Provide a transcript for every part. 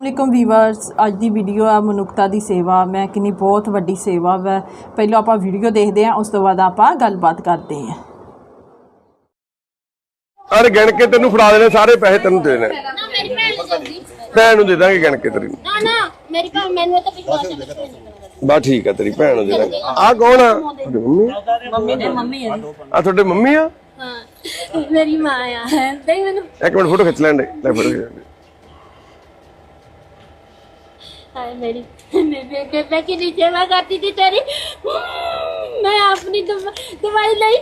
ਅਸਲਾਮੁਅਲੈਕੁਮ viewers ਅੱਜ ਦੀ video ਆ ਮਨੁੱਖਤਾ ਦੀ ਸੇਵਾ। ਮੈਂ ਕਿੰਨੀ ਬਹੁਤ ਵੱਡੀ ਸੇਵਾ ਵਾ। ਪਹਿਲਾਂ ਆਪਾਂ ਵੀਡੀਓ ਦੇਖਦੇ ਹਾਂ ਉਸ ਤੋਂ ਬਾਅਦ ਆਪਾਂ ਗੱਲਬਾਤ ਕਰਦੇ ਹਾਂ। ਅਰੇ ਗਿਣ ਕੇ ਤੈਨੂੰ ਫੜਾ ਦੇਣੇ ਸਾਰੇ ਪੈਸੇ ਤੈਨੂੰ ਦੇ ਦੇਣੇ। ਨਾ ਮੇਰੀ ਭੈਣ ਨੂੰ ਦਊਗੀ ਭੈਣ ਨੂੰ ਦੇ ਦਾਂਗੇ ਗਿਣ ਕੇ ਤੇਰੀ। ਨਾ ਨਾ ਮੇਰੀ ਭੈਣ ਮੈਨੂੰ ਤਾਂ ਵਿਸ਼ਵਾਸ ਹੈ ਬਸ ਠੀਕ ਆ ਤੇਰੀ ਭੈਣ ਨੂੰ ਦੇ ਦਾਂਗੇ। ਆ ਕੌਣ ਆ? ਤੁਹਾਡੀ ਮੰਮੀ? ਮੰਮੀ ਨੇ ਮੰਮੀ ਆ। ਤੁਹਾਡੇ ਮੰਮੀ ਆ? ਹਾਂ ਮੇਰੀ ਮਾਂ ਆ। ਦੇਖ ਮੈਨੂੰ। ਇੱਕ ਮਿੰਟ ਫੋਟੋ ਖਿੱਚ ਲੈਂਦੇ ਲੈ ਫੋਟੋ ਖਿੱਚ ਲੈਂਦੇ ਹਾਏ ਮੇਰੀ ਮੇਰੀ ਬੇਟੇ ਮੈਂ ਕਿੰਨੀ ਸੇਵਾ ਕਰਦੀ ਸੀ ਤੇਰੀ। ਮੈਂ ਆਪਣੀ ਦਵਾ- ਦਵਾਈ ਲਈ।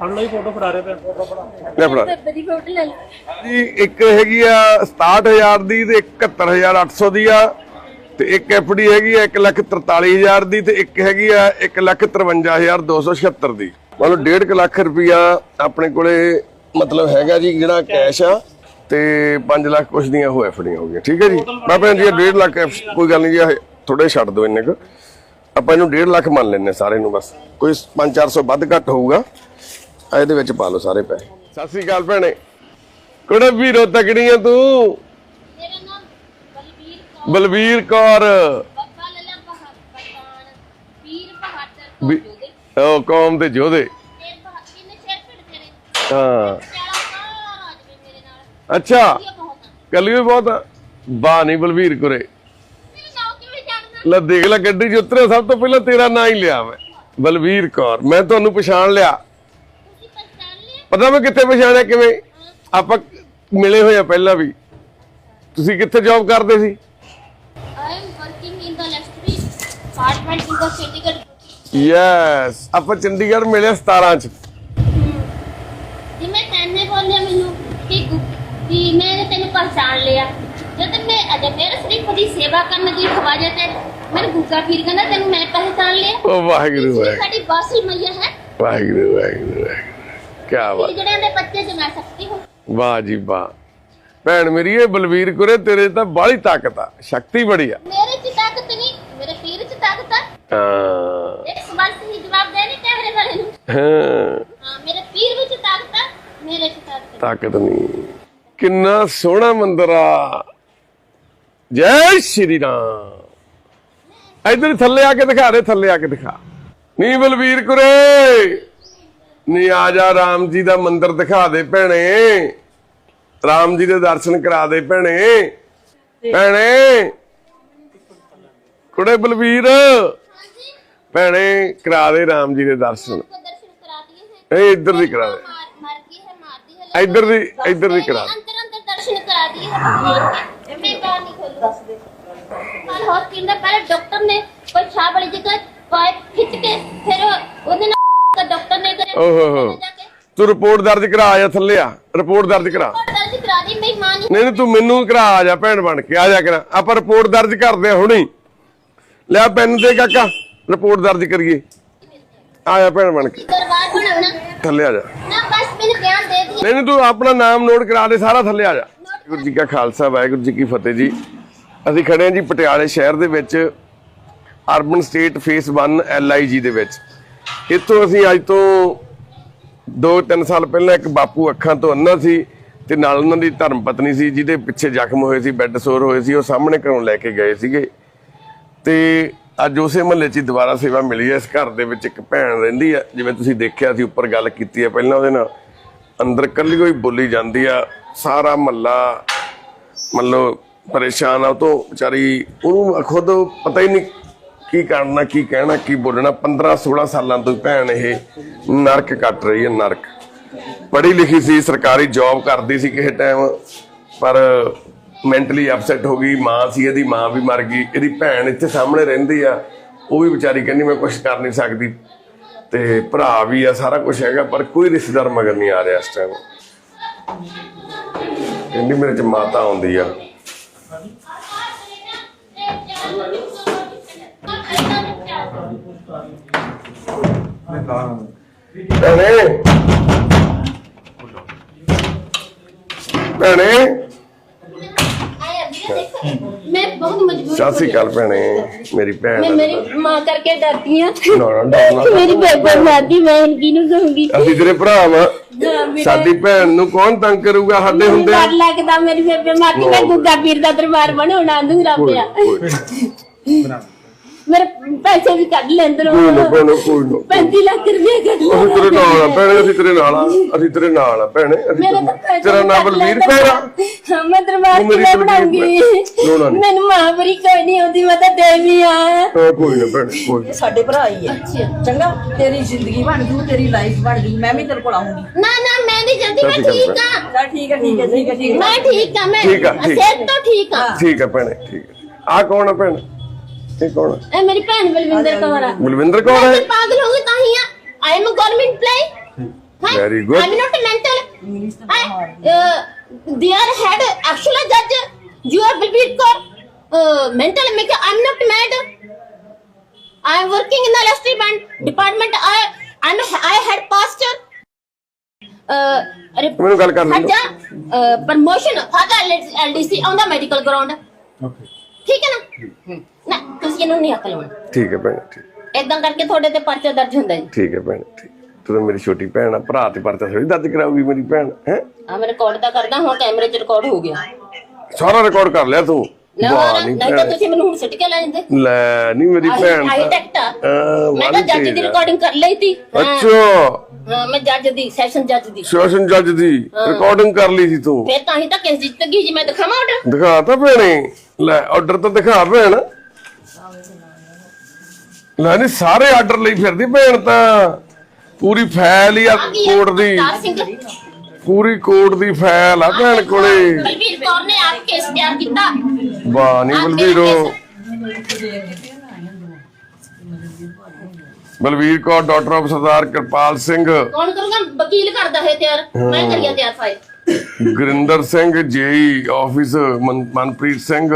ਫੜ ਲਈ ਫੋਟੋ ਫੜਾ ਰਹੇ ਲੈ ਫੜਾ। ਫੋਟੋ ਲੈ ਲਈ। ਜੀ ਇੱਕ ਹੈਗੀ ਆ 67000 ਦੀ ਤੇ 71800 ਦੀ ਆ ਤੇ ਇੱਕ ਐਫਡੀ ਹੈਗੀ ਆ 143000 ਦੀ ਤੇ ਇੱਕ ਹੈਗੀ ਆ 153276 ਦੀ ਮਤਲਬ 1.5 ਲੱਖ ਰੁਪਇਆ ਆਪਣੇ ਕੋਲੇ ਮਤਲਬ ਹੈਗਾ ਜੀ ਜਿਹੜਾ ਕੈਸ਼ ਆ। ਤੇ 5 ਲੱਖ ਕੁਛ ਦੀਆਂ ਉਹ ਐਫਡੀਆਂ ਹੋ ਗਈਆਂ। ਠੀਕ ਹੈ ਜੀ? ਮੈਂ ਭੈਣ ਜੀ 1.5 ਲੱਖ ਕੋਈ ਗੱਲ ਨਹੀਂ ਜੀ ਥੋੜੇ ਛੱਡ ਦਿਓ ਇੰਨੇ ਕੁ। ਆਪਾਂ ਇਹਨੂੰ 1.5 ਲੱਖ ਮੰਨ ਲੈਨੇ ਸਾਰੇ ਨੂੰ ਬਸ। ਕੋਈ 5-400 ਵੱਧ ਘੱਟ ਹੋਊਗਾ ਇਹਦੇ ਵਿੱਚ ਪਾ ਲਓ ਸਾਰੇ ਪੈਸੇ। ਸਤਿ ਸ੍ਰੀ ਅਕਾਲ ਭੈਣੇ। ਕੁੜੇ ਵੀਰੋ ਤਕੜੀਆਂ ਤੂੰ? ਮੇਰਾ ਨਾਮ ਬਲਬੀਰ ਕੌਰ। ਬਲਵੀਰ ਕੌਰ। ਉਹ ਕੌਮ ਦੇ ਤੇਰੇ ਹਾਂ ਚਾਲਾ ਸਾਰਾ ਰਾਜ ਵੀ ਮੇਰੇ ਨਾਲ ਅੱਛਾ। ਇਹ ਕੱਲੀ ਵੀ ਬਹੁਤ। ਆ। ਵਾਹ ਨਹੀਂ ਬਲਵੀਰ ਕੁਰੇ। ਲੈ ਦੇਖ ਲੈ ਗੱਡੀ 'ਚ ਉਤਰੇ ਸਭ ਤੋਂ ਪਹਿਲਾਂ ਤੇਰਾ ਨਾਂ ਹੀ ਲਿਆ ਮੈਂ। ਬਲਵੀਰ ਕੌਰ, ਮੈਂ ਤੁਹਾਨੂੰ ਪਛਾਣ ਲਿਆ। ਪਤਾ ਮੈਂ ਕਿੱਥੇ ਪਛਾਣਿਆ ਕਿਵੇਂ? ਆਪਾਂ ਮਿਲੇ ਹੋਏ ਆ ਪਹਿਲਾਂ ਵੀ। ਤੁਸੀਂ ਕਿੱਥੇ ਜੌਬ ਕਰਦੇ ਸੀ? I ਯੈਸ ਆਪਾਂ ਚੰਡੀਗੜ੍ਹ ਮਿਲੇ 17 ਚ ਜੀ ਮੈਂ ਤੈਨੇ ਬੋਲਿਆ ਮੈਨੂੰ ਕਿ ਗੁ- ਕਿ ਮੈਂ ਤੈਨੂੰ ਪਛਾਣ ਲਿਆ। ਜਦ ਮੈਂ ਅਜੇ ਮੇਰੇ ਸਿਰਫ ਦੀ ਸੇਵਾ ਕਰਨ ਦੀ ਖਵਾਜੇ ਤੇ ਮੈਨੂੰ ਗੁੱਗਾ ਫਿਰ ਕਹਿੰਦਾ ਤੈਨੂੰ ਮੈਂ ਪਹਿਚਾਨ ਲਿਆ। ਉਹ ਵਾਹਿਗੁਰੂ ਵਾਹਿਗੁਰੂ। ਸਾਡੀ ਬਾਸੀ ਮਈਆ ਹੈ। ਵਾਹਿਗੁਰੂ ਵਾਹਿਗੁਰੂ ਵਾਹਿਗੁਰੂ। ਕੀ ਬਾਤ। ਇਹ ਜਿਹੜੇ ਦੇ ਬੱਚੇ ਮੈਂ ਸਕਤੀ ਹੂੰ। ਵਾਹ ਜੀ ਵਾਹ। ਭੈਣ ਮੇਰੀ ਇਹ ਬਲਵੀਰ ਕੁਰੇ ਤੇਰੇ ਤਾਂ ਬਾਹਲੀ ਤਾਕਤ ਆ। ਸ਼ਕਤੀ ਬੜੀ ਆ। ਮੇਰੇ ਚ ਤਾਕਤ ਨਹੀਂ ਮੇਰੇ ਪੀਰ ਚ ਤਾਕਤ ਹੈ ਹਾਂ। ਇੱਕ ਸਵਾਲ ਸਹੀ ਜਵਾਬ ਦੇ ਨਹੀਂ ਕਹਿਰੇ ਵਾਲੇ ਨੂੰ। ਹਾਂ, ਮੇਰੇ ਪੀਰ ਵਿੱਚ ਤਾਕਤ ਹੈ ਮੇਰੇ ਚ ਤਾਕਤ। ਤਾਕਤ ਨਹੀਂ। ਕਿੰਨਾ ਸੋਹਣਾ ਮੰਦਿਰ ਆ। ਜੈ ਸ਼੍ਰੀ ਰਾਮ। ਇਧਰ ਥੱਲੇ ਆ ਕੇ ਦਿਖਾ ਦੇ ਥੱਲੇ ਆ ਕੇ ਦਿਖਾ। ਨੀ ਬਲਵੀਰ ਕੁਰੇ ਨੀ ਆ ਜਾ ਰਾਮ ਜੀ ਦਾ ਮੰਦਿਰ ਦਿਖਾ ਦੇ ਭੈਣੇ। ਰਾਮ ਜੀ ਦੇ ਦਰਸ਼ਨ ਕਰਾ ਦੇ ਭੈਣੇ। ਭੈਣੇ ਕੁੜੇ ਬਲਵੀਰ। ਭੈਣੇ ਕਰਾ ਦੇ ਰਾਮ ਜੀ ਦੇ ਦਰਸ਼ਨ। ਇਹ ਇੱਧਰ ਦੀ ਕਰਾ ਦੇ। ਇੱਧਰ ਦੀ ਇੱਧਰ ਦੀ ਕਰਾ। ਅੰਦਰ ਅੰਦਰ ਦਰਸ਼ਨ ਕਰਾ ਦਈਏ। ਭਗਵਾਨ ਮੈਂ ਬਾਹਰ ਨਹੀਂ ਖੋਲੂ ਦੱਸ ਦੇ ਕੱਲ ਹਸਪੀਟਲ ਦਾ ਪਹਿਲੇ ਡਾਕਟਰ ਨੇ ਕੋਈ ਛਾਪ ਵਾਲੀ ਜਗ੍ਹਾ ਪਾਇਪ ਖਿੱਚ ਕੇ ਫਿਰ ਉਹਦੇ ਨਾਲ ਡਾਕਟਰ ਨੇ ਕਰੇ ਓਹੋ ਹੋ ਤੂੰ ਰਿਪੋਰਟ ਦਰਜ ਕਰਾ ਆ ਜਾ ਥੱਲੇ ਆ। ਰਿਪੋਰਟ ਦਰਜ ਕਰਾ। ਨਹੀਂ ਨਹੀਂ ਤੂੰ ਮੈਨੂੰ ਕਰਾ ਆ ਜਾ ਭੈਣ ਬਣ ਕੇ ਆ ਜਾ ਕਰਾ। ਆਪਾਂ ਰਿਪੋਰਟ ਦਰਜ ਕਰਦੇ ਆ ਹੁਣੀ। ਲੈ ਪੈਨ ਦੇ ਕਾਕਾ ਰਿਪੋਰਟ ਦਰਜ ਕਰੀਏ। ਆ ਜਾ ਭੈਣ ਬਣ ਕੇ। ਥੱਲੇ ਆ ਜਾ। ਮੈਨੂੰ ਬਿਆਨ ਦੇ ਦਿਆ ਨਹੀਂ ਨਹੀਂ, ਤੂੰ ਆਪਣਾ ਨਾਮ ਨੋਟ ਕਰਾ ਦੇ, ਸਾਰਾ ਥੱਲੇ ਆ ਜਾ। ਵਾਹਿਗੁਰੂ ਜੀ ਕਾ ਖਾਲਸਾ, ਵਾਹਿਗੁਰੂ ਜੀ ਕੀ ਫਤਿਹ ਜੀ। ਅਸੀਂ ਖੜੇ ਹਾਂ ਜੀ ਪਟਿਆਲੇ ਸ਼ਹਿਰ ਦੇ ਵਿੱਚ, ਅਰਬਨ ਸਟੇਟ ਫੇਸ 1 ਐਲਆਈਜੀ ਦੇ ਵਿੱਚ। ਇੱਥੋਂ ਅਸੀਂ ਅੱਜ ਤੋਂ 2-3 ਸਾਲ ਪਹਿਲਾਂ ਇੱਕ ਬਾਪੂ ਅੱਖਾਂ ਤੋਂ ਅੰਨਾ ਸੀ ਤੇ ਨਾਲ ਉਹਨਾਂ ਦੀ ਧਰਮ ਪਤਨੀ ਸੀ, ਜਿਹਦੇ ਪਿੱਛੇ ਜ਼ਖਮ ਹੋਏ ਸੀ, ਬੈੱਡ ਸੋਰ ਹੋਏ ਸੀ, ਉਹ ਸਾਹਮਣੇ ਘਰੋਂ ਲੈ ਕੇ ਗਏ ਸੀਗੇ। ਤੇ ਅੱਜ ਉਸੇ ਮਹੱਲੇ 'ਚ ਦੁਬਾਰਾ ਸੇਵਾ ਮਿਲੀ ਹੈ। ਇਸ ਘਰ ਦੇ ਵਿੱਚ ਇੱਕ ਭੈਣ ਰਹਿੰਦੀ ਹੈ, ਜਿਵੇਂ ਤੁਸੀਂ ਦੇਖਿਆ ਸੀ, ਉੱਪਰ ਗੱਲ ਕੀਤੀ ਹੈ ਪਹਿਲਾਂ ਉਹਦੇ ਨਾਲ। ਅੰਦਰ ਕੱਲੀ ਕੋਈ ਬੋਲੀ ਜਾਂਦੀ ਆ, ਸਾਰਾ ਮਹੱਲਾ ਮਤਲਬ ਪਰੇਸ਼ਾਨ ਆ ਤੋਂ ਵਿਚਾਰੀ ਉਹਨੂੰ ਖੁਦ ਪਤਾ ਹੀ ਨਹੀਂ ਕੀ ਕਰਨਾ, ਕੀ ਕਹਿਣਾ, ਕੀ ਬੋਲਣਾ। 15 16 ਸਾਲਾਂ ਤੋਂ ਭੈਣ ਇਹ ਨਰਕ ਕੱਟ ਰਹੀ ਹੈ, ਨਰਕ। ਪੜ੍ਹੀ ਲਿਖੀ ਸੀ, ਸਰਕਾਰੀ ਜੌਬ ਕਰਦੀ ਸੀ ਕਿਸੇ ਟਾਈਮ ਪਰ ਮੈਂਟਲੀ ਅਪਸੈਟ ਹੋ ਗਈ, ਮਾਂ ਸੀ ਇਹਦੀ, ਮਾਂ ਵੀ ਮਰ ਗਈ, ਇਹਦੀ ਭੈਣ ਇੱਥੇ ਸਾਹਮਣੇ ਰਹਿੰਦੀ ਆ। ਉਹ ਵੀ ਵਿਚਾਰੀ ਕਹਿੰਦੀ, ਮੈਂ ਕੁਝ ਕਰ ਨਹੀਂ ਸਕਦੀ। ਤੇ ਭਰਾ ਵੀ ਆ, ਸਾਰਾ ਕੁਝ ਹੈਗਾ, ਪਰ ਕੋਈ ਰਿਸ਼ਤੇਦਾਰ ਮਗਰ ਨਹੀਂ ਆ ਰਿਹਾ ਇਸ ਟਾਈਮ ਕਹਿੰਦੀ ਮੇਰੇ ਚ ਮਾਤਾ ਆਉਂਦੀ ਆ। ਭੈਣੇ ਭੈਣੇ। ਅੱਛਾ। ਮੈਂ ਬਹੁਤ ਮਜਬੂਰ ਸਤਿ ਸ੍ਰੀ ਅਕਾਲ ਭੈਣੇ ਮੇਰੀ ਭੈਣ ਮੈਂ ਮੇਰੀ ਮਾਂ ਕਰਕੇ ਡਰਦੀ ਆ ਨਾ ਨਾ ਡਰਨਾ ਮੇਰੀ ਬੇਬੇ ਮਾਰਦੀ ਮੈਂ ਇਨਕੀ ਨੂੰ ਕਹੂੰਗੀ ਅਸੀਂ ਤੇਰੇ ਭਰਾ ਵਾ। ਸਾਡੀ ਭੈਣ ਨੂੰ ਕੌਣ ਤੰਗ ਕਰੂਗਾ ਸਾਡੇ ਹੁੰਦੇ ਡਰ ਲੱਗਦਾ ਮੇਰੀ ਬੇਬੇ ਮਾਰਦੀ ਮੈਂ ਗੁੱਗਾ ਪੀਰ ਦਾ ਦਰਬਾਰ ਬਣਾਉਣਾ ਅੰਦੂ ਰੱਬਿਆ ਬਣਾ। ਮੇਰੇ ਪੈਸੇ ਵੀ ਕੱਢ ਲੈਂਦੇ ਕੋਈ ਨਾ ਭੈਣੇ ਕੋਈ ਨਾ 35 ਲੱਖ ਰੁਪਏ ਕੱਢ ਅਸੀਂ ਤੇਰੇ ਨਾਲ ਆ ਭੈਣੇ ਅਸੀਂ ਤੇਰੇ ਨਾਲ ਆ ਅਸੀਂ ਤੇਰੇ ਨਾਲ ਆ ਭੈਣੇ ਅਸੀਂ ਮੇਰੇ ਤਾਂ ਤੇਰੇ- ਪੈਸੇ ਤੇਰਾ ਨਾਮ ਬਲਵੀਰ ਕੌਰ ਆ। ਹਾਂ ਮੈਂ ਦਰਬਾਰ ਉਹ ਮੇਰੀ ਕਿਵੇਂ ਤਲਵੀਰ ਬਣਾਉਂਗੀ? ਭੈਣ। ਲੋੜਾ ਨਹੀਂ। ਮੈਨੂੰ ਮਹਾਂਪੁਰੀ ਕੋਈ ਨਹੀਂ ਆਉਂਦੀ ਮੈਂ ਤਾਂ ਦੇਵੀ ਆ। ਹਾਂ, ਕੋਈ ਨਾ ਭੈਣੇ ਕੋਈ ਨਾ। ਸਾਡੇ ਭਰਾ ਹੀ ਹੈ ਚੰਗਾ ਤੇਰੀ ਜ਼ਿੰਦਗੀ ਬਣ ਜੂ ਤੇਰੀ ਲਾਈਫ ਬਣ ਜੂ ਮੈਂ ਵੀ ਤੇਰੇ ਕੋਲ ਆਉਂਗੀ ਨਾ ਨਾ ਮੈਂ ਨਹੀਂ ਜਾਂਦੀ ਮੈਂ ਸਤਿ ਸ਼੍ਰੀ ਠੀਕ ਆ। ਚਲ ਠੀਕ ਹੈ ਠੀਕ ਹੈ ਠੀਕ ਹੈ ਠੀਕ ਹੈ ਮੈਂ ਠੀਕ ਆ ਮੈਂ ਠੀਕ ਆ, ਠੀਕ। ਸਿਹਤ ਤੋਂ ਠੀਕ ਆ। ਠੀਕ ਹੈ ਭੈਣੇ ਠੀਕ ਹੈ ਆ ਕੌਣ ਆ ਭੈਣ? ਇਹ ਕੌਣ ਹੈ ਇਹ ਮੇਰੀ ਭੈਣ ਬਲਵਿੰਦਰ ਕੌਰ ਆ। ਬਲਵਿੰਦਰ ਕੌਰ ਹੈ? ਪਾਗਲ ਹੋ ਗਈ ਤਾਂ ਹੀ ਆ। I am government play Very good. I am not mental they are head actual ਜੱਜ you are Balwinder Kaur mental ਮੈਂ ਕਿ I not mad I am working in the establishment department I I I head pastor ਅਰੇ ਮੈਨੂੰ ਗੱਲ ਕਰਨ ਦਿਓ। Promotion father LDC on ਦਾ medical ground ਠੀਕ ਹੈ ਨਾ? ਤੁਸੀਂ ਇਹਨੂੰ ਨਹੀਂ ਅਕਲ ਹੋਣਾ। ਠੀਕ ਹੈ ਭੈਣੇ ਠੀਕ। ਇਦਾਂ ਕਰਕੇ ਤੁਹਾਡੇ ਤੇ ਪਰਚਾ ਦਰਜ ਹੁੰਦਾ ਜੀ। ਠੀਕ ਹੈ ਭੈਣੇ ਠੀਕ। ਤੂੰ ਤਾਂ ਮੇਰੀ ਛੋਟੀ ਭੈਣ ਆ ਭਰਾ ਤੇ ਪਰਚਾ ਥੋੜੀ ਦਰਜ ਕਰਾਉਗੀ ਮੇਰੀ ਭੈਣ ਹੈ? ਆ ਮੈਂ ਰਿਕਾਰਡ ਤਾਂ ਕਰਦਾ ਹੁਣ ਕੈਮਰੇ 'ਚ ਰਿਕਾਰਡ ਹੋ ਗਿਆ। ਸਾਰਾ ਰਿਕਾਰਡ ਕਰ ਲਿਆ ਤੂੰ? ਨਾ ਵਾਹ ਨਹੀਂ ਨਹੀਂ ਤਾਂ ਭੈਣ। ਤੁਸੀਂ ਮੈਨੂੰ ਹੁਣ ਸਿੱਟ ਕੇ ਲੈ ਜਾਂਦੇ। ਲੈ ਨਹੀਂ ਮੇਰੀ ਭੈਣ ਹਾਈ ਤਾਂ ਟੈਕਟ ਆ। ਮੈਂ ਤਾਂ ਵਾਲੀ ਜੱਜ ਦੀ ਆ। ਰਿਕਾਰਡਿੰਗ ਕਰ ਲਈ ਸੀ। ਹਾਂ, ਅੱਛਾ। ਹਾਂ ਮੈਂ ਜੱਜ ਦੀ ਸੈਸ਼ਨ ਜੱਜ ਦੀ। ਸੈਸ਼ਨ ਜੱਜ ਦੀ ਰਿਕਾਰਡਿੰਗ ਕਰ ਲਈ ਸੀ ਤੂੰ। ਫਿਰ ਤਾਂ ਹੀ ਤਾਂ ਕੇਸ ਜਿੱਤ ਗਈ ਜੀ ਮੈਂ ਦਿਖਾਵਾਂ ਆਰਡਰ ਦਿਖਾ ਤਾਂ ਭੈਣੇ। ਲੈ ਆਰਡਰ ਤਾਂ ਦਿਖਾ ਭੈਣ। ਲੈ ਨਹੀਂ ਸਾਰੇ ਆਰਡਰ ਲਈ ਫਿਰਦੀ ਭੈਣ ਤਾਂ। ਪੂਰੀ ਫਾਈਲ ਹੀ ਆ ਕੋਰਟ ਦੀ। ਪੂਰੀ ਕੋਰਟ ਦੀ ਫਾਈਲ ਆ ਭੈਣ ਕੋਲੇ। ਬਲਵੀਰ ਕੌਰ ਨੇ ਆਪ ਕੇਸ ਤਿਆਰ ਕੀਤਾ। ਵਾਹ ਨਹੀਂ ਆਪ ਬਲਵੀਰੋ ਕੌਰ ਡਾਕਟਰ ਆਫ ਸਰਦਾਰ ਕਿਰਪਾਲ ਸਿੰਘ। ਕੌਣ ਕਰੂਗਾ? ਵਕੀਲ ਕਰਦਾ ਹੈ ਤਿਆਰ। ਮੈਂ ਕਰੀਆ ਤਿਆਰ file Gurinder Singh JE office Man- Manpreet Singh.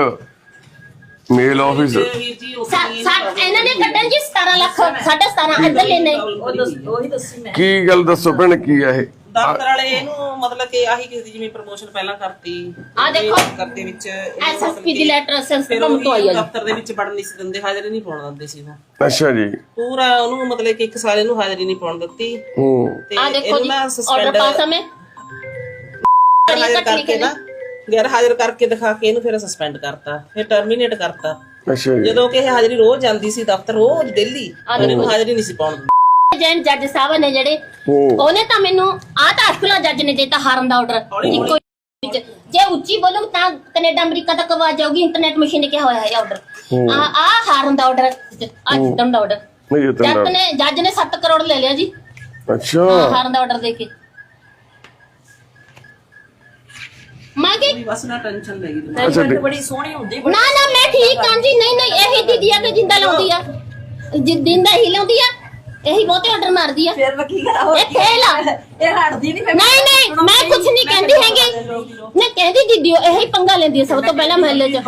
ਮੇਲ ਆਫਿਸ। ਸਾ- ਇਹਨਾਂ ਨੇ ਕੱਢਣ ਜੀ 17 ਲੱਖ 17.5 ਇੱਧਰ ਲੈਣੇ ਉਹ ਦੱਸ ਉਹੀ ਦੱਸੀ ਮੈਂ। ਕੀ ਗੱਲ ਦੱਸੋ ਭੈਣ ਕੀ ਆ ਇਹ? ਦਫ਼ਤਰ ਵਾਲੇ ਇਹਨੂੰ ਮਤਲਬ ਕਿ ਆਹੀ ਕਿਸੇ ਦੀ ਜਿਵੇਂ ਪ੍ਰਮੋਸ਼ਨ ਪਹਿਲਾਂ ਕਰਤੀ। ਆਹ ਦੇਖੋ। ਕਰਦੇ ਵਿੱਚ ਐਸਐਸਪੀ ਦੀ ਲੈਟਰ ਫਿਰ ਕੰਮ ਤੋਂ ਆਈ ਉਹ ਆ ਜੀ। ਦਫ਼ਤਰ ਦੇ ਵਿੱਚ ਵੜਨ ਨਹੀਂ ਸੀ ਦਿੰਦੇ ਹਾਜ਼ਰੀ ਨਹੀਂ ਪਾਉਣ ਦਿੰਦੇ ਸੀ ਉਹ। ਅੱਛਾ ਜੀ। ਪੂਰਾ ਉਹਨੂੰ ਮਤਲਬ ਕਿ ਇੱਕ ਸਾਲ ਇਹਨੂੰ ਹਾਜ਼ਰੀ ਨਹੀਂ ਪਾਉਣ ਦਿੱਤੀ। ਹੂੰ। ਤੇ ਆ ਦੇਖੋ ਜੀ ਆਰਡਰ ਪਾਸ ਹੈ ਮੈਂ। ਹਾਜ਼ਰ ਕਰਕੇ ਨਾ ਗੈਰ ਹਾਜ਼ਰ ਕਰਕੇ ਦਿਖਾ ਕੇ ਇਹਨੂੰ ਫਿਰ ਸਸਪੈਂਡ ਕਰਤਾ ਫਿਰ ਟਰਮੀਨੇਟ ਕਰਤਾ। ਅੱਛਾ ਜੀ। ਜਦੋਂ ਕਿ ਇਹ ਹਾਜ਼ਰੀ ਰੋਜ਼ ਜਾਂਦੀ ਸੀ ਦਫ਼ਤਰ ਰੋਜ਼ ਡੇਲੀ ਇਹਨੂੰ ਹਾਜ਼ਰੀ ਨਹੀਂ ਸੀ ਪਾਉਣ ਦਿੰਦੇ। ਜੈਨ ਜੱਜ ਸਾਹਿਬ ਨੇ ਜਿਹੜੇ ਉਹਨੇ ਤਾਂ ਮੈਨੂੰ ਆ ਤਾਂ ਅਸਕਲਾ ਜੱਜ ਨੇ ਦਿੱਤਾ ਹਾਰਨ ਦਾ ਆਰਡਰ ਇੱਕੋ ਵਿੱਚ। ਜੇ ਉੱਚੀ ਬੋਲੋ ਤਾਂ ਕੈਨੇਡਾ ਅਮਰੀਕਾ ਤੱਕ ਆਵਾਜ਼ ਜਾਊਗੀ ਇੰਟਰਨੈਟ ਮਸ਼ੀਨ ਨੇ ਕਿਹਾ ਹੋਇਆ ਹੈ। ਆਰਡਰ ਆ ਆ ਹਾਰਨ ਦਾ ਆਰਡਰ ਆ ਜਿੱਤਣ ਦਾ ਆਰਡਰ ਨਹੀਂ ਇਹ ਤਾਂ ਜੱਜ ਨੇ ਜੱਜ ਨੇ 7 ਕਰੋੜ ਲੈ ਲਿਆ ਜੀ। ਅੱਛਾ। ਹਾਰਨ ਦਾ ਆਰਡਰ ਦੇ ਕੇ। ਮੈਂ ਕਿ ਬਸ ਨਾ ਟੈਨਸ਼ਨ ਲੈ ਗਈ ਅੱਛਾ ਤੇਰੀ ਠੀਕ। ਬੜੀ ਸੋਹਣੀ ਹੁੰਦੀ ਨਾ ਨਾ ਮੈਂ ਠੀਕ ਹਾਂ ਜੀ ਨਹੀਂ ਨਹੀਂ ਇਹੀ ਦੀਦੀ ਆ ਕਿ ਜਿੰਦਾ ਲਾਉਂਦੀ ਆ ਜਿ- ਜਿੰਦਾ ਹੀ ਲਾਉਂਦੀ ਆ ਇਹੀ ਬਹੁਤੇ ਆਰਡਰ ਮਾਰਦੀ ਆ ਫਿਰ ਮੈਂ ਕੀ ਕਰਾਂ ਹੋਰ ਇਹ ਫੇਲ ਆ ਇਹ ਹਟਦੀ ਨਹੀਂ ਨਹੀਂ ਨਹੀਂ ਮੈਂ ਕੁਝ ਨਹੀਂ ਕਹਿੰਦੀ ਹੈਗੀ ਨਹੀਂ ਕਹਿੰਦੀ ਦੀਦੀ ਉਹ ਇਹੀ ਪੰਗਾ ਲੈਂਦੀ ਆ ਸਭ ਤੋਂ ਪਹਿਲਾਂ ਮਹੱਲੇ 'ਚ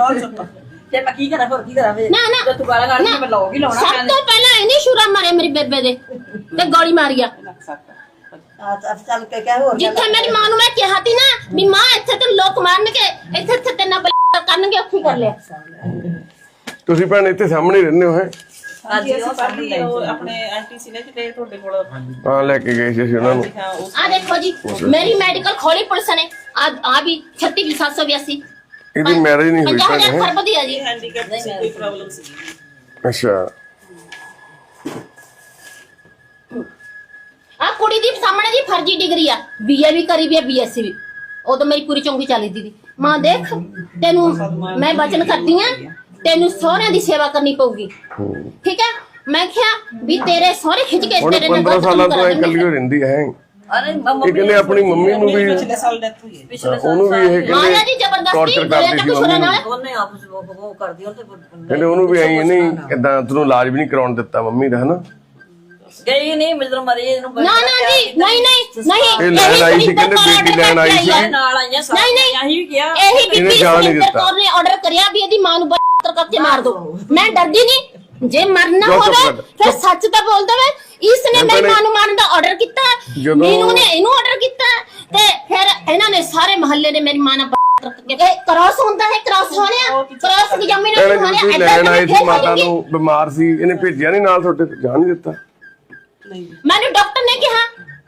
ਤੇ ਮੈਂ ਕੀ ਕਰਾਂ ਹੋਰ ਕੀ ਕਰਾਂ ਵੇ ਨਾ ਨਾ ਜੇ ਤੂੰ ਗਾਲਾਂ ਕੱਢਦੀ ਮੈਂ ਲੋਗ ਹੀ ਲਾਉਣਾ ਸਭ ਤੋਂ ਪਹਿਲਾਂ ਇਹਨੇ ਸ਼ੂਰਾ ਮਾਰਿਆ ਮੇਰੀ ਬੇਬੇ ਦੇ ਤੇ ਗੋਲੀ ਮਾਰੀ ਆ ਆ ਚੱਲ ਕੇ ਕਹਿ ਹੋਰ ਜਿੱਥੇ ਮੇਰੀ ਮਾਂ ਨੂੰ ਮੈਂ ਕਿਹਾ ਤੀ ਨਾ ਵੀ ਮਾਂ ਇੱਥੇ ਤੇ ਲੋਕ ਮਾਰਨਗੇ ਇੱਥੇ ਇੱਥੇ ਤੇ ਨਾ ਬਲ ਕਰਨਗੇ ਉੱਥੇ ਕਰ ਲਿਆ। ਤੁਸੀਂ ਭੈਣ ਇੱਥੇ ਸਾਹਮਣੇ ਹੀ ਰਹਿੰਦੇ ਹੋ ਹੈ? ਹਾਂਜੀ ਅਸੀਂ ਉਹ ਪੜ੍ਹਦੀ ਆ, ਉਹ ਆਪਣੇ ਆਂਟੀ ਸੀ ਨਾ ਜਿਹੜੇ ਤੁਹਾਡੇ ਕੋਲ। ਹਾਂ ਲੈ ਕੇ ਗਏ ਸੀ ਅਸੀਂ ਉਹਨਾਂ ਨੂੰ। ਹਾਂ ਉਸ ਆ ਦੇਖੋ ਜੀ ਮੇਰੀ ਮੈਡੀਕਲ ਖੋਲੀ ਪੁਲਿਸ ਨੇ। ਆ ਆ ਵੀ 36782 ਇਹਦੀ ਮੈਰਿਜ ਨਹੀਂ ਹੋਈ 50000 ਭੈਣ ਹੈ? ਖਰਬ ਦੀ ਆ ਜੀ। ਹੈਂਡੀਕੈਪ ਸੀ ਕੋਈ ਪ੍ਰੋਬਲਮ ਸੀ ਅੱਛਾ। ਕੁੜੀ ਦੀ ਸਾਹਮਣੇ ਦੀ ਫਰਜ਼ੀ ਡਿਗਰੀ ਆ। ਬੀਏ ਵੀ ਕਰੀ ਵੀ ਆ ਬੀਐਸਸੀ ਵੀ। ਉਹ ਤਾਂ ਮੇਰੀ ਪੂਰੀ ਚੌਂਕੀ ਚੱਲੀ ਦੀ ਮਾਂ ਦੇਖ ਤੈਨੂੰ ਮੈਂ ਬਚਨ ਕਰਦੀ ਆ ਤੈਨੂੰ ਸਹੁਰਿਆਂ ਦੀ ਸੇਵਾ ਕਰਨੀ ਪਊਗੀ। ਠੀਕ ਹੈ? ਮੈਂ ਕਿਹਾ ਵੀ ਤੇਰੇ ਸਹੁਰੇ ਖਿੱਚ ਕੇ ਹੁਣ ਤੇਰੇ ਨਾਲ 15 ਗਲਤ ਕੰਮ ਸਾਲਾਂ ਤੋਂ ਇਹ ਇਕੱਲੀ ਦੇਣਗੇ ਹੋ ਰਹਿੰਦੀ ਹੈ। ਅਰੇ ਇਹ ਮੰਮੀ ਕਹਿੰਦੇ ਆਪਣੀ ਮੰਮੀ ਨੂੰ ਵੀ ਪਿਛਲੇ ਸਾਲ ਡੈਥ ਹੋਈ ਹੈ। ਪਿਛਲੇ ਉਹਨੂੰ ਵੀ ਇਹ ਮਾਂ ਕਹਿੰਦੇ ਦੀ ਜ਼ਬਰਦਸਤੀ ਤੱਕ ਛੁਰਾ ਮੰਮੀ ਨੂੰ। ਨਾਲ। ਉਹਨੇ ਆਪਸ ਵਿੱਚ ਉਹ ਕਰਦੀ ਉਹ ਤੇ ਕਹਿੰਦੇ ਉਹਨੂੰ ਵੀ ਐਂ ਨਹੀਂ ਇਦਾਂ ਤੈਨੂੰ ਇਲਾਜ ਵੀ ਨਹੀਂ ਕਰਾਉਣ ਦਿੱਤਾ ਮੰਮੀ ਦਾ ਹਨਾ? ਗਈ ਨਹੀਂ ਮਿਲਦਰ ਮਰੀ ਇਹਨੂੰ ਨਾ ਨਾ ਜੀ ਨਹੀਂ ਨਹੀਂ ਨਹੀਂ ਇਹ ਲੈਣ ਇਹੀ ਆਈ ਸੀ, ਕਹਿੰਦੇ ਬੇਟੀ ਲੈਣ ਆਈ ਸੀ। ਨਾਲ ਆਈਆਂ ਨਹੀਂ ਨਹੀਂ ਵੀ ਕਿਹਾ। ਇਹੀ ਬੀਬੀ ਸੁਰਿੰਦਰ ਦਿੱਤਾ। ਕੌਰ ਨੇ ਆਰਡਰ ਕਰਿਆ ਵੀ ਇਹਦੀ ਮਾਂ ਨੂੰ ਬਤਰ ਕਰਕੇ ਮਾਰ ਦੋ। ਮੈਂ ਡਰਦੀ ਨਹੀਂ। ਜੇ ਮਰਨਾ ਹੋਵੇ ਫਿਰ ਸੱਚ ਤਾਂ ਬੋਲ ਦਵੇ ਇਸ ਨੇ ਮੈਂ ਮੇਰੀ ਮਾਂ ਨੂੰ ਮਾਰਨ ਦਾ ਆਰਡਰ ਕੀਤਾ। ਮੀਨੂ ਨੇ ਇਹਨੂੰ ਆਰਡਰ ਕੀਤਾ। ਤੇ ਫਿਰ ਇਹਨਾਂ ਨੇ ਸਾਰੇ ਮਹੱਲੇ ਨੇ ਮੇਰੀ ਮਾਂ ਨਾਲ ਕ੍ਰਾਸ ਹੁੰਦਾ ਹੈ ਕ੍ਰਾਸ ਹੋਣਿਆ। ਕ੍ਰਾਸ ਕੀ ਜੰਮੀ ਜੀ ਹੋਣਿਆ। ਤੁਸੀਂ ਲੈਣ ਆਏ ਸੀ ਮਾਤਾ ਨੂੰ ਬਿਮਾਰ ਸੀ ਇਹਨੇ ਭੇਜਿਆ ਨਹੀਂ ਨਾਲ ਤੁਹਾਡੇ ਜਾਣ ਨਹੀਂ ਮੈਨੂੰ ਡਾਕਟਰ ਨੇ ਕਿਹਾ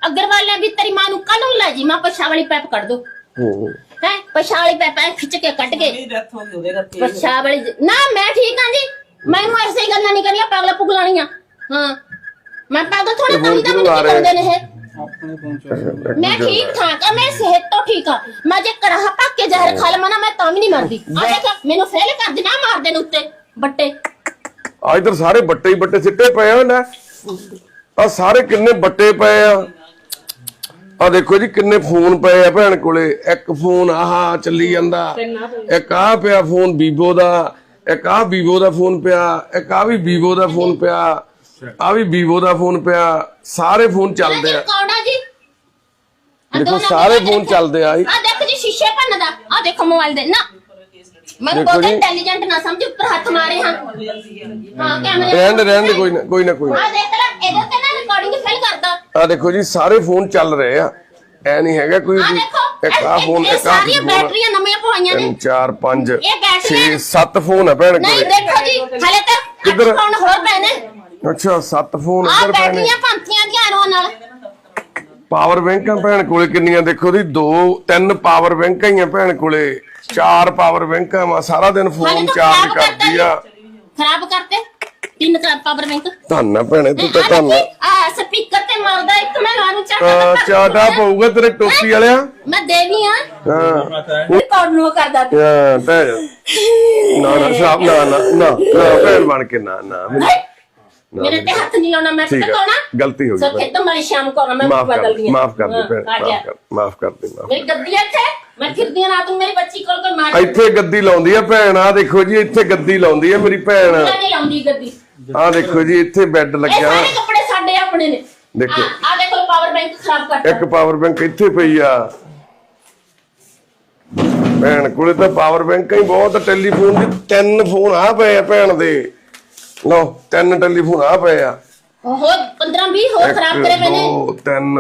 ਅਗਰਵਾਲ ਨੇ ਵੀ ਤੇਰੀ ਮਾਂ ਨੂੰ ਕੱਲ ਨੂੰ ਲੈ ਜੀ? ਮਾਂ ਪਛਾ ਵਾਲੀ ਪੈਪ ਕੱਢ ਦੋ। ਹੂੰ। ਹੈ? ਪਛਾ ਵਾਲੀ ਪੈਪ ਐ ਖਿੱਚ ਕੇ ਕੱਢ ਕੇ। ਮੇਰੀ ਡੈਥ ਹੋ ਗਈ ਉਹਦੇ ਕਰਕੇ ਪਛਾ ਵਾਲੀ ਨਾ ਮੈਂ ਠੀਕ ਹਾਂ ਜੀ। ਮੈਨੂੰ ਐਸੇ ਗੱਲਾਂ ਨਹੀਂ ਕਰੀਆਂ ਪਾਗਲਾ ਪੁਗਲਾਣੀਆਂ ਹਾਂ। ਮੈਂ ਪਾਗਲ ਥੋੜੀ ਤੇ ਤਾਂ ਹੀ ਤਾਂ ਮੈਨੂੰ ਰਹੇ? ਕਰਦੇ ਨੇ ਇਹ। ਮੈਂ ਠੀਕ ਠਾਕ ਆ ਮੈਂ ਸਿਹਤ ਤੋਂ ਠੀਕ ਆ। ਮੈਂ ਜੇ ਕੜਾਹ ਪੱਕ ਕੇ ਜ਼ਹਿਰ ਖਾ ਲਵਾਂ ਨਾ ਮੈਂ ਤਾਂ ਵੀ ਨਹੀਂ ਮਰਦੀ। ਆ ਦੇਖ ਮੈਨੂੰ ਫੇਲ ਕਰ ਦੇਣਾ ਮਾਰ ਦੇਣ ਉੱਤੇ ਬੱਟੇ। ਆ ਇਧਰ ਸਾਰੇ ਬੱਟੇ ਹੀ ਬੱਟੇ ਸਿੱਟੇ ਪਏ ਲੈ ਆ ਸਾਰੇ ਕਿੰਨੇ ਬੱਟੇ ਪਏ ਆ। ਆ ਦੇਖੋ ਜੀ ਕਿੰਨੇ ਫੋਨ ਪਏ ਆ ਭੈਣ ਕੋਲੇ। ਇੱਕ ਫੋਨ ਆਹ ਚੱਲੀ ਜਾਂਦਾ। ਇੱਕ ਆ ਪਿਆ ਫੋਨ ਵੀਵੋ ਦਾ। ਇੱਕ ਆ ਵੀਵੋ ਦਾ ਫੋਨ ਪਿਆ। ਇੱਕ ਆ ਵੀ ਵੀਵੋ ਦਾ ਫੋਨ ਪਿਆ। ਆ ਵੀ ਵੀਵੋ ਦਾ ਫੋਨ ਪਿਆ। ਸਾਰੇ ਫੋਨ ਚੱਲਦੇ ਆ। ਕੌੜਾ ਜੀ? ਆਹ ਦੇਖੋ ਦੋਨਾਂ ਸਾਰੇ ਫੋਨ। ਚੱਲਦੇ ਆ। ਆਹ ਦੇਖੋ ਜੀ ਸ਼ੀਸ਼ੇ ਭੰਨਦਾ ਆ ਦੇਖੋ ਮੋਬਾਈਲ ਦੇ। ਨਾ। ਮੈਨੂੰ ਬਹੁਤ। ਇੰਟੈਲੀਜੈਂਟ ਨਾ ਸਮਝ ਉੱਪਰ ਹੱਥ ਮਾਰੇ ਹਾਂ। ਹਾਂ ਕੈਮਰੇ ਰਹਿਣ ਦੇ ਰਹਿਣ ਦੇ ਕੋਈ ਨਾ ਕੋਈ ਨਾ ਕੋਈ ਆ ਦੇਖ ਲੈ ਇਹਦੇ ਤੇ ਨਾ ਰਿਕਾਰਡਿੰਗ ਫੇਲ ਕਰਦਾ ਆ ਦੇਖੋ ਜੀ ਸਾਰੇ ਫੋਨ ਚੱਲ ਰਹੇ ਆ। ਐ ਨਹੀਂ ਹੈਗਾ ਕੋਈ ਆ ਵੀ ਇੱਕ ਆ ਫੋਨ ਇੱਕ ਆ ਸਾਰੀਆਂ ਬੈਟਰੀਆਂ ਨਵੀਆਂ ਪਵਾਈਆਂ ਨੇ। ਤਿੰਨ ਚਾਰ ਪੰਜ ਇਹ ਬੈਟਰੀਆਂ- 6 7 ਫੋਨ ਆ ਭੈਣ ਨਹੀਂ ਕੋਲੇ। ਦੇਖੋ ਜੀ ਹਲੇ ਤਾਂ ਕਿੱਧਰ? ਫੋਨ ਹੋਰ ਪਏ ਨੇ। ਅੱਛਾ 7 ਫੋਨ ਆ ਇੱਧਰ ਪਏ ਨੇ। ਬੈਟਰੀਆਂ ਪੰਥੀਆਂ ਦੀਆਂ ਆਰੋ ਨਾਲ। ਪਾਵਰ ਬੈਂਕਾਂ ਭੈਣ ਕੋਲੇ ਕਿੰਨੀਆਂ ਦੇਖੋ ਦੀ ਦੋ ਤਿੰਨ ਪਾਵਰ ਬੈਂਕਾਂ ਹੀ ਆ ਭੈਣ ਕੋਲੇ। ਚਾਰ ਪਾਵਰ ਬੈਂਕਾਂ ਵਾ ਸਾਰਾ ਦਿਨ ਫੋਨ ਚਾਰਜ ਕਰਦੀ ਆ। ਖਰਾਬ ਕਰਤੇ। ਤਿੰਨ ਪਾਵਰ ਬੈਂਕ। ਧੰਨ ਆ ਭੈਣੇ ਤੂੰ ਤਾਂ ਧੰਨ ਆ। ਆ ਸਪੀਕਰ ਤੇ ਮੈਂ ਪਊਗਾ ਤੇਰੇ ਟੋਪੀ ਵਾਲਿਆ। ਮੈਂ ਦੇਵੀ ਆ। ਹਾਂ। ਰਿਕਾਰਡ ਨੂੰ ਕਰਦਾ ਤੂੰ। ਹਾਂ ਤੈ ਨਾ ਨਾ ਸ਼ਰਾਬ ਨਾ ਨਾ ਨਾ ਭੈਣ ਬਣ ਕੇ ਨਾ ਨਾ ਮੇਰੇ ਤੇ ਹੱਥ ਨਹੀਂ ਲਾਉਣਾ ਮੈਂ ਹੈ ਕੌਣਾ ਗਲਤੀ ਹੋ ਗਈ ਸੋ ਖੇਤੋਂ ਮਾਰੀ ਸ਼ਾਮ ਕੋ ਮੈਂ ਬਦਲ ਗਈ ਮਾਫ ਕਰ ਦੇ ਭੈਣ। ਮਾਫ ਕਰ ਦੇ ਮਾਫ ਮੇਰੀ ਗੱਦੀ ਇੱਥੇ। ਮੈਂ ਫਿਰਦੀ ਨੂੰ ਮੇਰੀ ਬੱਚੀ ਕੋਲ ਕੋਈ ਮਾਰ ਇੱਥੇ ਗੱਦੀ ਲਾਉਂਦੀ ਆ ਭੈਣ ਆ ਦੇਖੋ ਜੀ ਇੱਥੇ ਗੱਦੀ ਲਾਉਂਦੀ ਆ ਮੇਰੀ ਭੈਣ। ਮੈਂ ਨਹੀਂ ਲਾਉਂਦੀ ਗੱਦੀ। ਆ ਦੇਖੋ ਜੀ ਇੱਥੇ ਬੈੱਡ ਇਹ ਲੱਗਿਆ। ਸਾਰੇ ਕੱਪੜੇ ਸਾਡੇ ਆਪਣੇ ਨੇ। ਦੇਖੋ। ਆ ਦੇਖੋ ਪਾਵਰ ਬੈਂਕ ਖਰਾਬ ਕਰਤਾ। ਇੱਕ ਪਾਵਰ ਬੈਂਕ ਇੱਥੇ ਪਈ ਆ। ਭੈਣ ਕੋਲੇ ਤਾਂ ਪਾਵਰ ਬੈਂਕਾਂ ਹੀ ਬਹੁਤ ਟੈਲੀਫੋਨ ਦੀ ਤਿੰਨ ਫੋਨ ਆ ਪਏ ਆ ਭੈਣ ਦੇ। ਲਓ ਤਿੰਨ ਟੈਲੀਫੋਨ ਆ ਪਏ ਆ। ਉਹ 15 20 ਹੋਰ ਖਰਾਬ ਇੱਕ, ਕਰੇ ਮੈਨੇ ਦੋ ਤਿੰਨ।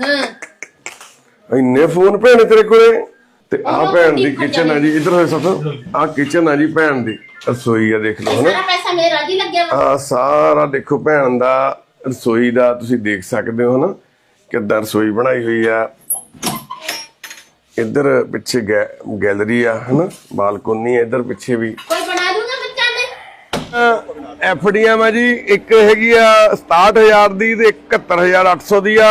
ਹਾਂ। ਇੰਨੇ ਫੋਨ ਭੈਣ ਤੇਰੇ ਕੋਲੇ? ਤੇ ਆ ਭੈਣ ਦੀ ਕਿਚਨ ਆ ਜੀ ਇਧਰ ਹੋਏ ਸਤ। ਆ ਕਿਚਨ ਆ ਜੀ ਭੈਣ ਦੀ। ਰਸੋਈ ਆ ਦੇਖ ਲਓ ਹਨਾ। ਸਾਰਾ ਪੈਸਾ ਮੇਰੇ ਰਾਜੀ ਲੱਗਿਆ ਆ ਸਾਰਾ ਦੇਖੋ ਭੈਣ ਦਾ। ਰਸੋਈ ਦਾ ਤੁਸੀਂ ਦੇਖ ਸਕਦੇ ਹੋ ਹਨਾ ਕਿੱਦਾਂ ਰਸੋਈ ਬਣਾਈ ਹੋਈ ਆ। ਇੱਧਰ ਪਿੱਛੇ ਗੈਲਰੀ ਆ ਹਨਾ ਬਾਲਕੋਨੀ ਆ ਇੱਧਰ ਪਿੱਛੇ ਵੀ। ਕੋਈ ਬਣਾ ਦੂਗਾ ਬੱਚਾ ਨੇ ਐਫਡੀਆਂ ਆ ਜੀ ਇੱਕ ਹੈਗੀ ਆ 67000 ਦੀ ਤੇ ਇੱਕ 71800 ਦੀ ਆ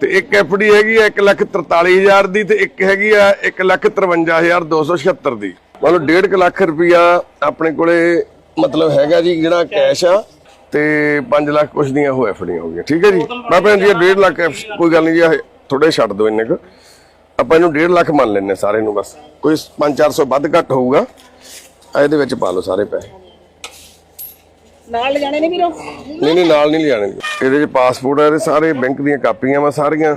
ਤੇ ਇੱਕ ਐਫਡੀ ਹੈਗੀ ਆ 143000 ਦੀ ਤੇ ਇੱਕ ਹੈਗੀ ਆ 153276 ਦੀ ਮਤਲਬ 1.5 ਲੱਖ ਰੁਪਇਆ ਆਪਣੇ ਕੋਲੇ ਮਤਲਬ ਹੈਗਾ ਜੀ ਜਿਹੜਾ ਕੈਸ਼ ਆ ਤੇ 5 ਲੱਖ ਕੁਛ ਦੀਆਂ ਹੋ ਐਫਡੀਆਂ ਹੋ ਗਈਆਂ। ਠੀਕ ਹੈ ਜੀ? ਮੈਂ ਭੈਣ ਜੀ 1.5 ਲੱਖ ਕੋਈ ਗੱਲ ਨਹੀਂ ਜੀ ਥੋੜੇ ਛੱਡ ਦਿਓ ਇੰਨੇ ਕੁ। ਆਪਾਂ ਇਹਨੂੰ 1.5 ਲੱਖ ਮੰਨ ਲੈਨੇ ਸਾਰੇ ਨੂੰ ਬਸ। ਕੋਈ 5-400 ਵੱਧ ਘੱਟ ਹੋਊਗਾ ਇਹਦੇ ਵਿੱਚ ਪਾ ਲਓ ਸਾਰੇ ਪੈਸੇ। ਨਾਲ ਲਿਜਾਣੇ ਵੀਰੋ? ਨਹੀਂ ਨਹੀਂ ਨਾਲ ਨਹੀਂ ਲਿਜਾਣੇ। ਇਹਦੇ ਚ ਪਾਸਪੋਰਟ ਆ ਇਹਦੇ ਸਾਰੇ ਬੈਂਕ ਦੀਆਂ ਕਾਪੀਆਂ ਵਾ ਸਾਰੀਆਂ।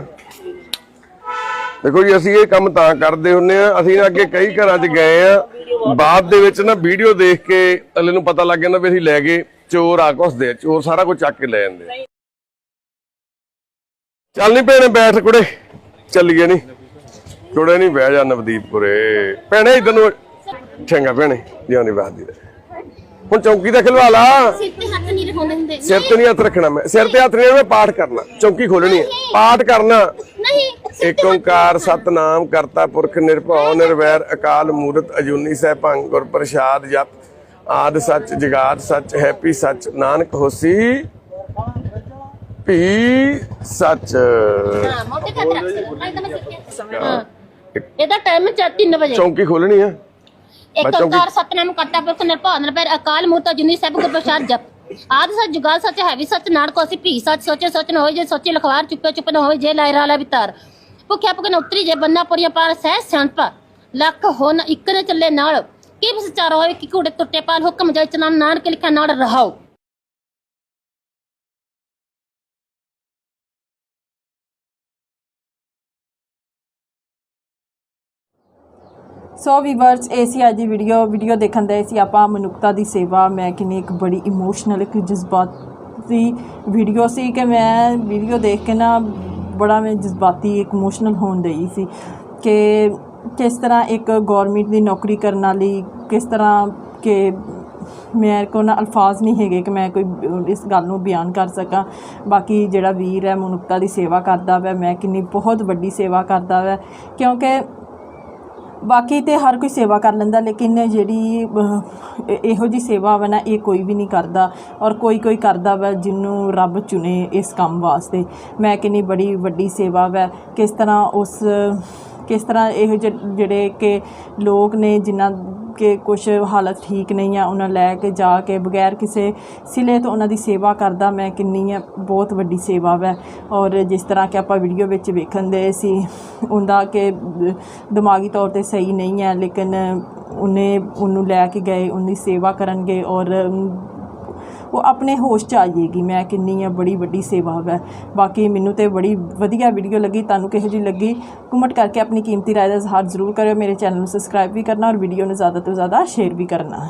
ਦੇਖੋ ਜੀ ਅਸੀਂ ਇਹ ਕੰਮ ਤਾਂ ਕਰਦੇ ਹੁੰਨੇ ਆ ਅਸੀਂ ਨਾ ਅੱਗੇ ਕਈ ਘਰਾਂ 'ਚ ਗਏ ਆ। ਬਾਅਦ ਦੇ ਵਿੱਚ ਨਾ ਵੀਡੀਓ ਦੇਖ ਕੇ ਅਗਲੇ ਨੂੰ ਪਤਾ ਲੱਗ ਜਾਂਦਾ ਵੀ ਅਸੀਂ ਲੈ ਗਏ। ਚੋਰ ਆ ਘੁਸਦੇ ਚੋਰ ਸਾਰਾ ਕੁਝ ਚੱਕ ਕੇ ਲੈ ਜਾਂਦੇ। ਚੱਲ ਨਹੀਂ ਭੈਣੇ ਬੈਠ ਕੁੜੇ ਚੱਲੀਏ ਨਹੀਂ ਕੁੜੇ ਨਹੀਂ ਬਹਿ ਜਾ ਨਵਦੀਪਪੁਰੇ ਭੈਣੇ ਇਧਰ ਨੂੰ ਚੰਗਾ ਭੈਣੇ ਜਿਉਂਦੀ ਬਾਦੀ ਦੇ ਹੁਣ ਚੌਂਕੀ ਦਾ ਖਿਲਵਾ ਲਾ। ਸਿਰ ਤੇ ਹੱਥ ਨਹੀਂ ਰਖਾਉਂਦੇ ਹੁੰਦੇ। ਸਿਰ ਤੇ ਨਹੀਂ। ਹੱਥ ਰੱਖਣਾ ਮੈਂ। ਸਿਰ ਤੇ ਹੱਥ ਨਹੀਂ ਮੈਂ ਪਾਠ ਕਰਨਾ। ਚੌਂਕੀ ਖੋਲਣੀ ਹੈ ਪਾਠ ਕਰਨਾ। ਨਹੀਂ ਏਕ ਓੰਕਾਰ ਸਤਨਾਮ ਕਰਤਾ ਪੁਰਖ ਨਿਰਭਉ ਨਿਰਵੈਰ ਅਕਾਲ ਮੂਰਤ ਅਜੂਨੀ ਸਹਿਭੰਗ ਗੁਰ ਪ੍ਰਸਾਦ ਜਪ। ਆਦ ਸੱਚ ਜਗਾਤ ਸੱਚ ਹੈਪੀ ਸੱਚ ਨਾਨਕ ਹੋਸੀ ਭੀ ਸੱਚ। ਹਾਂ ਮੋਟੇ ਕੇ ਹਾਂ ਇਹਦਾ ਟਾਈਮ 3 ਵਜੇ। ਚੌਂਕੀ ਖੋਲਣੀ ਆ। ਇੱਕ ਕੀ- ਓੰਕਾਰ ਸਤਨਾਮ ਕਰਤਾ ਪੁਰਖ ਨਿਰਭਉ ਨਿਰਭੈਰ ਅਕਾਲ ਮੂਰਤ ਅਜੂਨੀ ਸਭ ਗੁਰ ਪ੍ਰਸਾਦ ਜਪ। ਆਦ ਸੱਚ ਜੁਗਾਲ ਸੱਚ ਹੈ ਵੀ ਸੱਚ ਨਾਨਕ ਹੋਸੀ ਭੀ ਸੱਚ ਸੋਚੇ ਸੋਚ ਨ ਹੋਏ ਜੇ ਸੋਚੇ ਲਖਵਾਰ ਚੁੱਪੇ ਚੁੱਪ ਨ ਹੋਏ ਜੇ ਲਾਇ ਰਾਲਾ ਵਿਤਾਰ। ਭੁੱਖਿਆ ਭੁੱਖ ਨ ਉਤਰੀ ਜੇ ਬੰਨਾ ਪੁਰੀਆਂ ਪਾਰ ਸਹਿ ਸਿਆਣਪਾ। ਲੱਖ ਹੋਨ ਇੱਕ ਨੇ ਚੱਲੇ ਨਾਲ। ਕੀ ਵਿਚਾਰ ਹੋਏ ਕਿ ਕੂੜੇ ਟੁੱਟੇ ਪਾਲ ਹੁਕਮ ਜੈ ਚਨਾਨ ਨਾਨਕ ਲਿਖਿਆ ਨਾਲ ਰਹਾਓ। ਸੋ ਵੀਵਰਸ ਇਹ ਸੀ ਅੱਜ ਦੀ ਵੀਡੀਓ ਵੀਡੀਓ ਦੇਖਣ ਦੇ ਸੀ ਆਪਾਂ ਮਨੁੱਖਤਾ ਦੀ ਸੇਵਾ। ਮੈਂ ਕਿੰਨੀ ਇੱਕ ਬੜੀ ਇਮੋਸ਼ਨਲ ਇੱਕ ਜਜ਼ਬਾਤੀ ਵੀਡੀਓ ਸੀ ਕਿ ਮੈਂ ਵੀਡੀਓ ਦੇਖ ਕੇ ਨਾ ਬੜਾ ਮੈਂ ਜਜ਼ਬਾਤੀ, ਇੱਕ ਇਮੋਸ਼ਨਲ ਹੋਣ ਡਈ ਸੀ ਕਿ ਕਿਸ ਤਰ੍ਹਾਂ ਇੱਕ ਗੌਰਮੈਂਟ ਦੀ ਨੌਕਰੀ ਕਰਨ ਵਾਲੀ, ਕਿਸ ਤਰ੍ਹਾਂ ਕਿ ਮੇਰੇ ਕੋਲ ਨਾ ਅਲਫਾਜ਼ ਨਹੀਂ ਹੈਗੇ ਕਿ ਮੈਂ ਕੋਈ ਇਸ ਗੱਲ ਨੂੰ ਬਿਆਨ ਕਰ ਸਕਾਂ। ਬਾਕੀ ਜਿਹੜਾ ਵੀਰ ਹੈ, ਮਨੁੱਖਤਾ ਦੀ ਸੇਵਾ ਕਰਦਾ ਵੈ ਮੈਂ ਕਿੰਨੀ ਬਹੁਤ ਵੱਡੀ ਸੇਵਾ ਕਰਦਾ ਵੈ ਕਿਉਂਕਿ ਬਾਕੀ ਤੇ ਹਰ ਕੋਈ ਸੇਵਾ ਕਰ ਲੈਂਦਾ, ਲੇਕਿਨ ਜਿਹੜੀ ਇਹੋ ਜੀ ਸੇਵਾ ਵਾ ਨਾ, ਇਹ ਕੋਈ ਵੀ ਨਹੀਂ ਕਰਦਾ ਔਰ ਕੋਈ ਕੋਈ ਕਰਦਾ ਵਾ ਜਿਹਨੂੰ ਰੱਬ ਚੁਣੇ ਇਸ ਕੰਮ ਵਾਸਤੇ। ਮੈਂ ਕਿੰਨੀ ਬੜੀ ਵੱਡੀ ਸੇਵਾ ਵੈ, ਕਿਸ ਤਰ੍ਹਾਂ ਉਸ ਕਿਸ ਤਰ੍ਹਾਂ ਇਹੋ ਜਿਹੇ ਜਿਹੜੇ ਕਿ ਲੋਕ ਨੇ ਜਿਨ੍ਹਾਂ ਕਿ ਕੁਝ ਹਾਲਤ ਠੀਕ ਨਹੀਂ ਆ, ਉਹਨਾਂ ਲੈ ਕੇ ਜਾ ਕੇ ਬਗੈਰ ਕਿਸੇ ਸਿਲੇ ਤੋਂ ਉਹਨਾਂ ਦੀ ਸੇਵਾ ਕਰਦਾ, ਮੈਂ ਕਿੰਨੀ ਆ, ਬਹੁਤ ਵੱਡੀ ਸੇਵਾ ਵੈ। ਔਰ ਜਿਸ ਤਰ੍ਹਾਂ ਕਿ ਆਪਾਂ ਵੀਡੀਓ ਵਿੱਚ ਵੇਖਣ ਦੇ ਸੀ, ਉਹਦਾ ਕਿ ਦਿਮਾਗੀ ਤੌਰ ਤੇ ਸਹੀ ਨਹੀਂ ਹੈ ਲੇਕਿਨ ਉਹਨੇ ਉਹਨੂੰ ਲੈ ਕੇ ਗਏ, ਉਹਦੀ ਸੇਵਾ ਕਰਨਗੇ ਔਰ ਉਹ ਆਪਣੇ ਹੋਸ਼ 'ਚ ਆ ਜਾਏਗੀ। ਮੈਂ ਕਿੰਨੀ ਆ, ਬੜੀ ਵੱਡੀ ਸੇਵਾ ਹੈ ਬਾਕੀ ਮੈਨੂੰ ਤੇ ਬੜੀ ਵਧੀਆ ਵੀਡੀਓ ਲੱਗੀ, ਤੁਹਾਨੂੰ ਕਿਹੋ ਜਿਹੀ ਲੱਗੀ ਕਮੈਂਟ ਕਰਕੇ ਆਪਣੀ ਕੀਮਤੀ ਰਾਏ ਦਾ ਇਜ਼ਹਾਰ ਜ਼ਰੂਰ ਕਰਿਓ। ਮੇਰੇ ਚੈਨਲ ਨੂੰ ਸਬਸਕ੍ਰਾਈਬ ਵੀ ਕਰਨਾ ਔਰ ਵੀਡੀਓ ਨੂੰ ਜ਼ਿਆਦਾ ਤੋਂ ਜ਼ਿਆਦਾ ਸ਼ੇਅਰ ਵੀ ਕਰਨਾ।